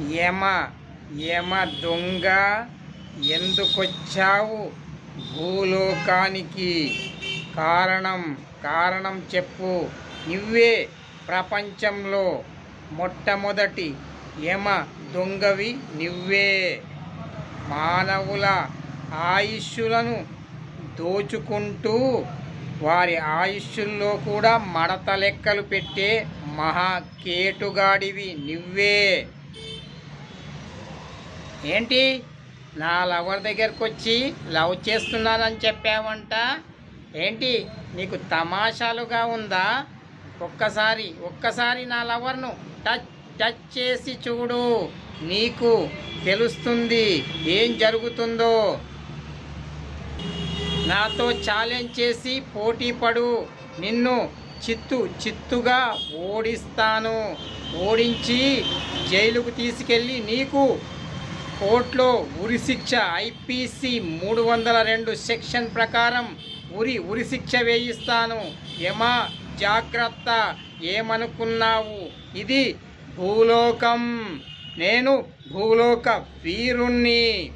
యమ యమ దొంగ ఎందుకొచ్చావు భూలోకానికి? కారణం కారణం చెప్పు. నువ్వే ప్రపంచంలో మొట్టమొదటి యమ దొంగవి నువ్వే. మానవుల ఆయుష్యులను దోచుకుంటూ వారి ఆయుష్యుల్లో కూడా మడత లెక్కలు పెట్టే మహా కేటుగాడివి నువ్వే. ఏంటి? నా లవర్ దగ్గరకు వచ్చి లవ్ చేస్తున్నానని చెప్పావంట? ఏంటి? నీకు తమాషాలుగా ఉందా? ఒక్కసారి ఒక్కసారి నా లవర్ను టచ్ టచ్ చేసి చూడు. నీకు తెలుస్తుంది ఏం జరుగుతుందో. నాతో ఛాలెంజ్ చేసి పోటీ పడు. నిన్ను చిత్తు చిత్తుగా ఓడిస్తాను. ఓడించి జైలుకు తీసుకెళ్ళి నీకు కోర్టులో ఉరి శిక్ష ఐపీసీ మూడు వందల రెండు సెక్షన్ ప్రకారం ఉరి ఉరి శిక్ష వేయిస్తాను. యమా జాగ్రత్త? ఏమనుకున్నావు? ఇది భూలోకం. నేను భూలోక వీరుణ్ణి.